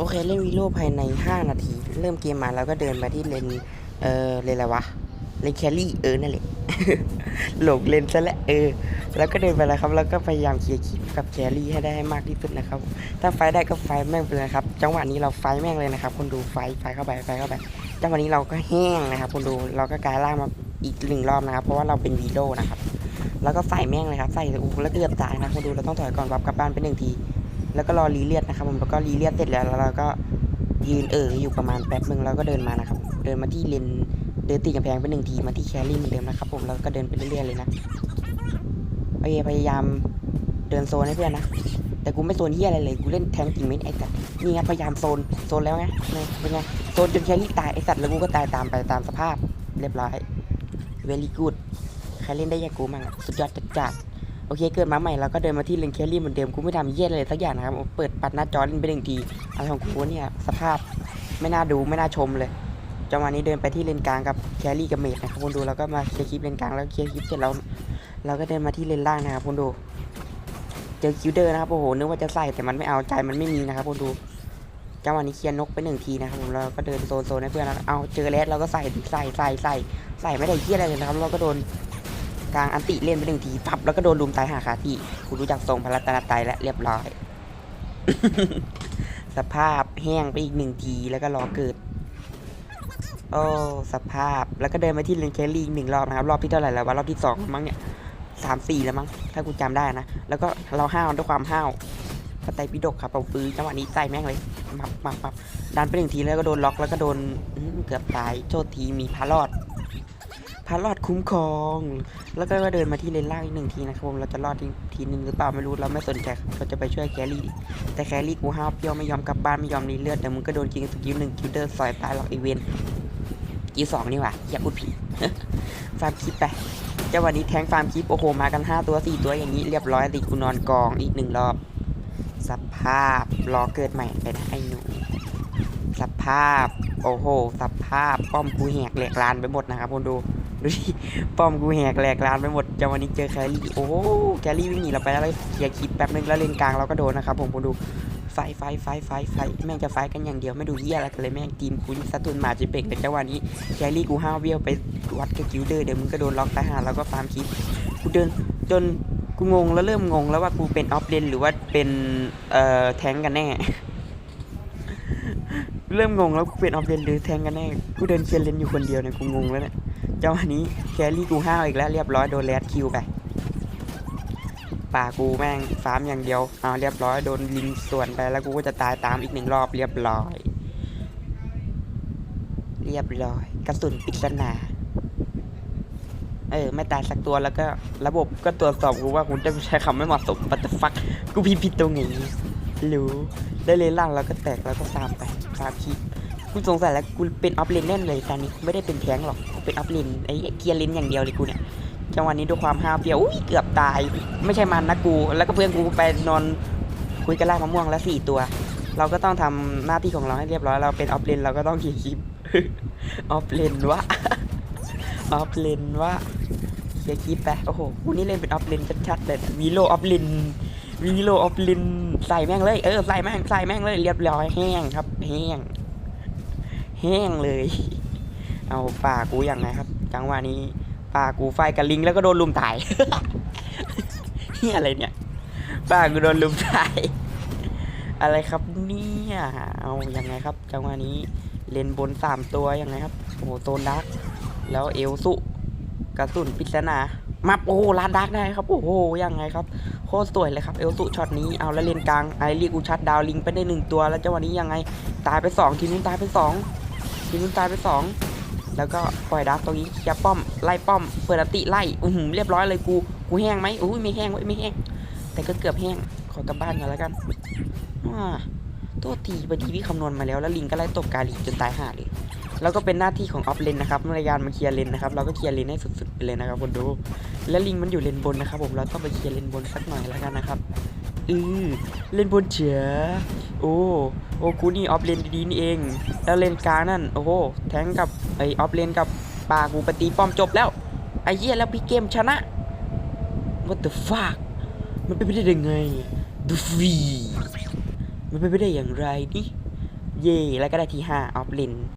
โอเคเล่นวีโร่ภายใน 5 นาที เริ่มเกมมาแล้วก็เดินมาที่เลนเออเลนอะไรวะเลนแครี่เออนั่นแหละหลงเลนซะและเออ แล้วก็เดินไปแล้วครับ แล้วก็พยายามเคลียร์คลิปกับแครี่ให้ได้ให้มากที่สุดนะครับ ถ้าไฟได้ก็ไฟแม่งไปเลยนะครับ จังหวะนี้เราไฟแม่งเลยนะครับ คนดูไฟไฟเข้าไปไฟเข้าไป จังหวะนี้เราก็แห้งนะครับคนดูเราก็กลายร่างมาอีกหนึ่งรอบนะครับ เพราะว่าเราเป็นวีโร่นะครับ แล้วก็ใส่แม่งเลยครับ ใส่อู้แล้วเกือบตายนะคนดูเราต้องถอยก่อนวับกลับบ้านไปหนึ่งที แล้วก็รอรีเลียดนะครับผมแล้วก็รีเลียดเสร็จแล้วแล้วเราก็ยืนเอออยู่ประมาณแป๊บหนึ่งแล้วก็เดินมานะครับ เดินมาที่เลนเดินตีกำแพงไปหนึ่งทีมาที่แครี่เหมือนเดิมนะครับผมแล้วก็เดินไปเรื่อยๆเลยนะโอเคพยายามเดินโซนให้เพื่อนนะ แต่กูไม่โซนที่อะไรเลย กูเล่นแทงจริงไหมไอ้สัตว์นี่ไงพยายามโซน โซนแล้วไงนี่เป็นไง โซนจนแครี่ตายไอ้สัตว์แล้วกูก็ตายตามไปตามสภาพ เรียบร้อย very good ใครเล่นได้อย่างกูมั่งสุดยอดจัด โอเคเกิดมาใหม่แล้วก็เดินมาที่เลนแคลรี่เหมือนเดิมกูไม่ทำเยี่ยอะไรสักอย่างนะครับเปิดปัดหน้าจอเล่นไปหนึ่งทีอะไรของกูเนี่ยสภาพไม่น่าดูไม่น่าชมเลยจังหวะนี้เดินไปที่เลนกลางกับแครี่กับเมดนะครับคุณดูแล้วก็มาเคลียร์คลิปเลนกลางแล้วเคลียร์คลิปเสร็จแล้วเราก็เดินมาที่เลนล่างนะครับคุณดู เจอคิวเดอร์นะครับโอ้โหนึกว่าจะใส่แต่มันไม่เอาใจมันไม่มีนะครับคุณดูจังหวะนี้เคลียร์นกไปหนึ่งทีนะครับผมเราก็เดินโซนโซนให้เพื่อนแล้วเอาเจอแรดเราก็ใส่ใส่ใส่ใส่ใส่ไม่ได้เที่ยอะไรเลยนะครับเราก็โดน กลางอันติเล่นไปหนึ่งทีปับแล้วก็โดนลุมตายหาคาที่คุณรู้จักทรงพลัตนาไตและเรียบร้อย สภาพแห้งไปอีกหนึ่งทีแล้วก็รอเกิด โอ้สภาพแล้วก็เดินมาที่เลนแคลรี่อีกหนึ่งรอบนะครับ รอบที่เท่าไหร่แล้ววะรอบที่สองมั้งเนี่ยสามสี่แล้วมั้งถ้ากูจำได้นะ แล้วก็เราห้าวด้วยความห้าวพระไตรปิฎกครับเอาปืนจังหวะนี้ใส่แม่งเลยมับมับมับดันไปหนึ่งทีแล้วก็โดนล็อกแล้วก็โดนเกือบตายโทษทีมีพารอด พารอดคุ้มครอง แล้วก็เดินมาที่เลนล่างอีกหนึ่งทีนะครับผมเราจะรอดทีนึงหรือเปล่าไม่รู้เราไม่สนใจเราจะไปช่วยแครี่แต่แครี่กูห้าวเปรี้ยวไม่ยอมกลับบ้านไม่ยอมรีเลือดแต่มึงก็โดนกินสกิลหนึ่งคิวเดอร์ซอยตายหรอกอีเวนกิลสองนี่หว่าอย่าพูดผิดฟาร์มคลิปไปเจ้าวันนี้แทงฟาร์มคลิปโอ้โหมากัน 5 ตัว 4 ตัวอย่างนี้เรียบร้อยติกูนอนกองอีกหนึ่งรอบ สภาพรอเกิดใหม่ไปนะไอ้หนูสภาพ โอ้โห สภาพป้อมกูแหกแหลกลานไปหมดนะครับคนดู ดูดิป้อมกูแหกแหลกลานไปหมดจังวันนี้เจอแครี่โอ้แครี่วิ่งหนีเราไปแล้วเลยเคลียร์คลิปแป๊บนึงแล้วเลนกลางเราก็โดนนะครับผมผมดูไฟไฟไฟไฟไฟแม่งจะไฟกันอย่างเดียวไม่ดูเหี้ยอะไรกันเลยแม่งทีมกูนี่สะทุนหมาจิเป่งเลยจังหวะนี้แครี่กูห้าวเบี้ยวไปวัดกับกิลเดอร์เดี๋ยวมึงก็โดนล็อกตายหาแล้วก็ฟาร์มคลิปกูเดินจนกูงงแล้วเริ่มงงแล้วว่ากูเป็นออฟเลนหรือว่าเป็นเอ่อแทงกันแน่เริ่มงงแล้วกูเป็นออฟเลนหรือแทงกันแน่กูเดินเคลียร์เลนอยู่คนเดียวเนี่ยกูงงแล้วเนี่ย เจังหวะนี้แครี่กูห้าวอีกแล้วเรียบร้อยโดนแรดคิวไปป่ากูแม่งฟาร์มอย่างเดียวเอาเรียบร้อยโดนลิงส่วนไปแล้วกูก็จะตายตามอีกหนึ่งรอบเรียบร้อย เรียบร้อย กระสุนปริศนาเออไม่ตายสักตัวแล้วก็ระบบก็ตรวจสอบกูว่าคุณจะใช้คำไม่เหมาะสมปัตฟักกูพิมพ์ผิดตรงไหนรู้ได้เลยล่างแล้วก็แตกแล้วก็ตามไปตามคิดูสงสัยแล้วกูเป็นออฟเลนแน่นเลยตอนนี้กูไม่ได้เป็นแทงหรอกกูเป็นออฟเลนไอ้เกียร์เลนอย่างเดียวเลยกูเนี่ยจังหวะนี้ด้วยความห้าวเปรี้ยวอุ้ยเกือบตาย ไม่ใช่มันนะกู แล้วก็เพื่อนกูไปนอนคุยกันล่ามะม่วงแล้วสี่ตัว เราก็ต้องทำหน้าที่ของเราให้เรียบร้อยเราเป็นออฟเลนเราก็ต้องขี่คลิปออฟเลนวะออฟเลนวะเคลียคลิปไปโอ้โหกูนี่เล่นเป็นออฟเลนชัดๆเลยวีโลออฟเลนวีโลออฟเลนใส่แม่งเลยเออใส่แม่งใส่แม่งเลยเรียบร้อยแห้งครับแห้ง แห้งเลย เอาป่ากูอย่างไงครับจังหวะนี้ป่ากูไฟกับลิงแล้วก็โดนลุมตายเฮียอะไรเนี่ยป่ากูโดนลุมตายอะไรครับเนี่ยเอาอยังไงครับ จังหวะนี้เลนบนสามตัวยังไงครับโอ้โหโซนดักแล้วเอลสุกระสุนปิศนามาโอ้ลาดดักได้ครับ โอ้โหยังไงครับ โคตรสวยเลยครับ เอลสุช็อตนี้เอาแล้วเลนกลางไอรีกูชัดดาวลิงไปได้หนึ่งตัวแล้วจังหวะนี้ยังไง ตายไปสองทีนู้นตายไปสอง ทีมนู้นตายไปสองแล้วก็ปล่อยดาร์กตรงนี้ยร์ป้อมไล่ป้อมเปิดอติไล่อือหือเรียบร้อยเลยกูกูแห้งไหมอุ้ยไม่แห้งเว้ยไม่แห้ง แต่ก็เกือบแห้งขอกลับบ้านก่อนแล้วกันว้าตัวทีพอดีพี่คำนวณมาแล้วแล้วลิงก็ไล่ตบกาลีจนตายห่าเลยแล้วก็เป็นหน้าที่ของออฟเลนนะครับในการมาเคลียร์เลนนะครับเราก็เคลียร์เลนให้สุดๆไปเลยนะครับคนดู และลิงมันอยู่เลนบนนะครับผมเราต้องไปเคลียร์เลนบนสักหน่อยแล้วกันนะครับ อือเล่นบนเฉียโอ้โอ้กูนี่ออฟเลนดีๆนี่เอง แล้วเลนกลางนั่น โอ้โหแทงกับไอออฟเลนกับปากูปตีป้อมจบแล้วไอ้เหี้ยแล้วพี่เกมชนะ what the fuck มันเป็นไปได้ยังไงดูฟรีมันเป็นไปได้อย่างไรนี่เย่แล้วก็ได้ที่ห้าออฟเลน